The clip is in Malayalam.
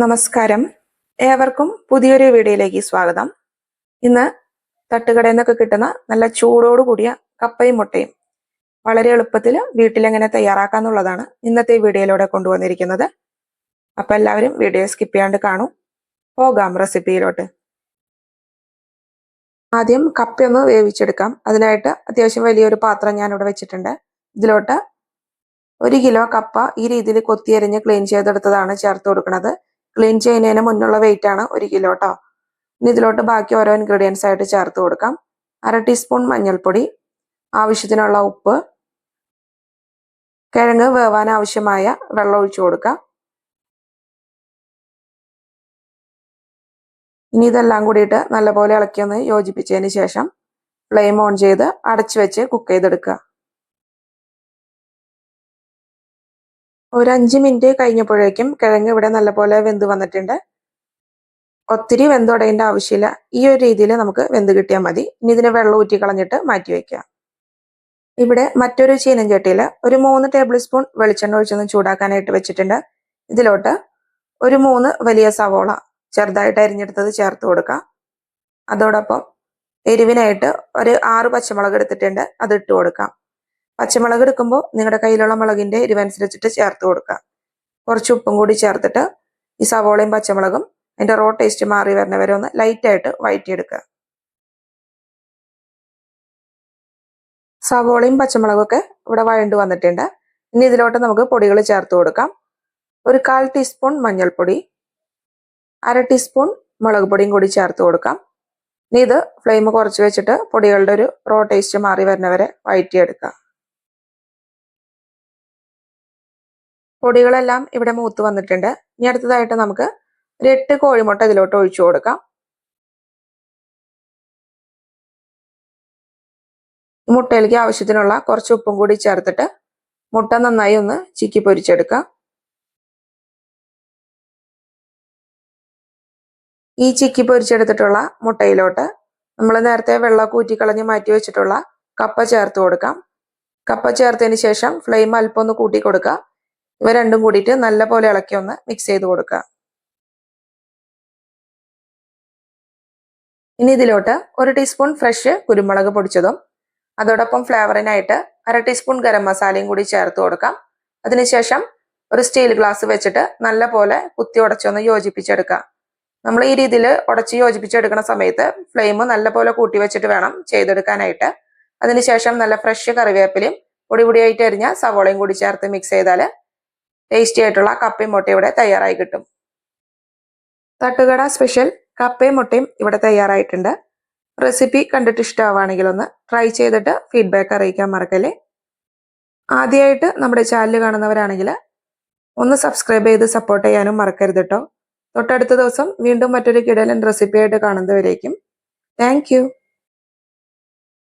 നമസ്കാരം. ഏവർക്കും പുതിയൊരു വീഡിയോയിലേക്ക് സ്വാഗതം. ഇന്ന് തട്ടുകടയിൽ നിന്നൊക്കെ കിട്ടുന്ന നല്ല ചൂടോട് കൂടിയ കപ്പയും മുട്ടയും വളരെ എളുപ്പത്തിൽ വീട്ടിലെങ്ങനെ തയ്യാറാക്കാന്നുള്ളതാണ് ഇന്നത്തെ വീഡിയോയിലൂടെ കൊണ്ടുവന്നിരിക്കുന്നത്. അപ്പൊ എല്ലാവരും വീഡിയോ സ്കിപ്പ് ചെയ്യാണ്ട് കാണൂ. പോകാം റെസിപ്പിയിലോട്ട്. ആദ്യം കപ്പയൊന്ന് വേവിച്ചെടുക്കാം. അതിനായിട്ട് അത്യാവശ്യം വലിയൊരു പാത്രം ഞാനിവിടെ വെച്ചിട്ടുണ്ട്. ഇതിലോട്ട് ഒരു കിലോ കപ്പ ഈ രീതിയിൽ കൊത്തിയരിഞ്ഞ് ക്ലീൻ ചെയ്തെടുത്തതാണ് ചേർത്ത് കൊടുക്കുന്നത്. ക്ലീൻ ചെയ്യുന്നതിന് മുന്നുള്ള വെയിറ്റ് ആണ് ഒരു കിലോ കേട്ടോ ഇനി ഇതിലോട്ട് ബാക്കി ഓരോ ഇൻഗ്രീഡിയൻസ് ആയിട്ട് ചേർത്ത് കൊടുക്കാം. അര ടീസ്പൂൺ മഞ്ഞൾപ്പൊടി ആവശ്യത്തിനുള്ള ഉപ്പ് കിഴങ്ങ് വേവാൻ ആവശ്യമായ വെള്ളം ഒഴിച്ചു കൊടുക്കാം. ഇനി ഇതെല്ലാം കൂടിയിട്ട് നല്ലപോലെ ഇളക്കി ഒന്ന് യോജിപ്പിച്ചതിന് ശേഷം ഫ്ലെയിം ഓൺ ചെയ്ത് അടച്ചു വെച്ച് കുക്ക് ചെയ്തെടുക്കുക. ഒരു അഞ്ച് മിനിറ്റ് കഴിഞ്ഞപ്പോഴേക്കും കിഴങ്ങ് ഇവിടെ നല്ലപോലെ വെന്ത് വന്നിട്ടുണ്ട്. ഒത്തിരി വെന്തുടയേണ്ട ആവശ്യമില്ല. ഈ ഒരു രീതിയിൽ നമുക്ക് വെന്ത് കിട്ടിയാൽ മതി. ഇനി ഇതിനെ വെള്ളം ഊറ്റി കളഞ്ഞിട്ട് മാറ്റി വെക്കാം ഇവിടെ മറ്റൊരു ചീനഞ്ചട്ടിയിൽ ഒരു മൂന്ന് ടേബിൾ സ്പൂൺ വെളിച്ചെണ്ണ ഒഴിച്ചൊന്ന് ചൂടാക്കാനായിട്ട് വെച്ചിട്ടുണ്ട്. ഇതിലോട്ട് ഒരു മൂന്ന് വലിയ സവോള ചെറുതായിട്ട് അരിഞ്ഞെടുത്തത് ചേർത്ത് കൊടുക്കാം. അതോടൊപ്പം എരിവിനായിട്ട് ഒരു ആറ് പച്ചമുളക് എടുത്തിട്ടുണ്ട്. അത് ഇട്ട് കൊടുക്കാം. പച്ചമുളക് എടുക്കുമ്പോൾ നിങ്ങളുടെ കയ്യിലുള്ള മുളകിന്റെ എരിവനുസരിച്ചിട്ട് ചേർത്ത് കൊടുക്കുക കുറച്ച് ഉപ്പും കൂടി ചേർത്തിട്ട് ഈ സവോളയും പച്ചമുളകും അതിന്റെ റോ ടേസ്റ്റ് മാറി വരുന്ന വരെ ഒന്ന് ലൈറ്റായിട്ട് വഴറ്റിയെടുക്കുക സവോളയും പച്ചമുളകൊക്കെ ഇവിടെ വഴണ്ട് വന്നിട്ടുണ്ട്. ഇനി ഇതിലോട്ട് നമുക്ക് പൊടികൾ ചേർത്ത് കൊടുക്കാം. ഒരു കാൽ ടീസ്പൂൺ മഞ്ഞൾപ്പൊടി അര ടീസ്പൂൺ മുളക് പൊടിയും കൂടി ചേർത്ത് കൊടുക്കാം. ഇനി ഇത് ഫ്ലെയിം കുറച്ച് വെച്ചിട്ട് പൊടികളുടെ ഒരു റോ ടേസ്റ്റ് മാറി വരുന്നവരെ വഴറ്റിയെടുക്കാം. പൊടികളെല്ലാം ഇവിടെ മൂത്ത് വന്നിട്ടുണ്ട്. ഇനി അടുത്തതായിട്ട് നമുക്ക് ഒരു എട്ട് കോഴിമുട്ട ഇതിലോട്ട് ഒഴിച്ചു കൊടുക്കാം. മുട്ടയിലേക്ക് ആവശ്യത്തിനുള്ള കുറച്ച് ഉപ്പും കൂടി ചേർത്തിട്ട് മുട്ട നന്നായി ഒന്ന് ചിക്കി പൊരിച്ചെടുക്കാം. ഈ ചിക്കി പൊരിച്ചെടുത്തിട്ടുള്ള മുട്ടയിലോട്ട് നമ്മൾ നേരത്തെ വെള്ളം ഊറ്റിക്കളഞ്ഞ് മാറ്റി വെച്ചിട്ടുള്ള കപ്പ ചേർത്ത് കൊടുക്കാം. കപ്പ ചേർത്തതിന് ശേഷം ഫ്ലെയിം അല്പം ഒന്ന് കൂട്ടി കൊടുക്കുക ഇവ രണ്ടും കൂടിയിട്ട് നല്ല പോലെ ഇളക്കി ഒന്ന് മിക്സ് ചെയ്ത് കൊടുക്കുക. ഇനി ഇതിലോട്ട് ഒരു ടീസ്പൂൺ ഫ്രഷ് കുരുമുളക് പൊടിച്ചതും അതോടൊപ്പം ഫ്ലേവറിനായിട്ട് അര ടീസ്പൂൺ ഗരം മസാലയും കൂടി ചേർത്ത് കൊടുക്കാം. അതിനുശേഷം ഒരു സ്റ്റീൽ ഗ്ലാസ് വെച്ചിട്ട് നല്ല പോലെ കുത്തി ഉടച്ചൊന്ന് യോജിപ്പിച്ചെടുക്കുക. നമ്മൾ ഈ രീതിയിൽ ഉടച്ച് യോജിപ്പിച്ചെടുക്കുന്ന സമയത്ത് ഫ്ലെയിം നല്ല പോലെ കൂട്ടി വെച്ചിട്ട് വേണം ചെയ്തെടുക്കാനായിട്ട്. അതിനുശേഷം നല്ല ഫ്രഷ് കറിവേപ്പിലയും പൊടി പൊടിയായിട്ട് അരിഞ്ഞ സവോളയും കൂടി ചേർത്ത് മിക്സ് ചെയ്താൽ ടേസ്റ്റി ആയിട്ടുള്ള കപ്പയും മുട്ടയും ഇവിടെ തയ്യാറായി കിട്ടും. തട്ടുകട സ്പെഷ്യൽ കപ്പയും മുട്ടയും ഇവിടെ തയ്യാറായിട്ടുണ്ട്. റെസിപ്പി കണ്ടിട്ട് ഇഷ്ടമാവുകയാണെങ്കിൽ ഒന്ന് ട്രൈ ചെയ്തിട്ട് ഫീഡ്ബാക്ക് അറിയിക്കാൻ മറക്കല്ലേ? ആദ്യമായിട്ട് നമ്മുടെ ചാനൽ കാണുന്നവരാണെങ്കിൽ ഒന്ന് സബ്സ്ക്രൈബ് ചെയ്ത് സപ്പോർട്ട് ചെയ്യാനും മറക്കരുത് കേട്ടോ തൊട്ടടുത്ത ദിവസം വീണ്ടും മറ്റൊരു കിടലൻ റെസിപ്പി ആയിട്ട് കാണുന്നവരേക്കും. താങ്ക്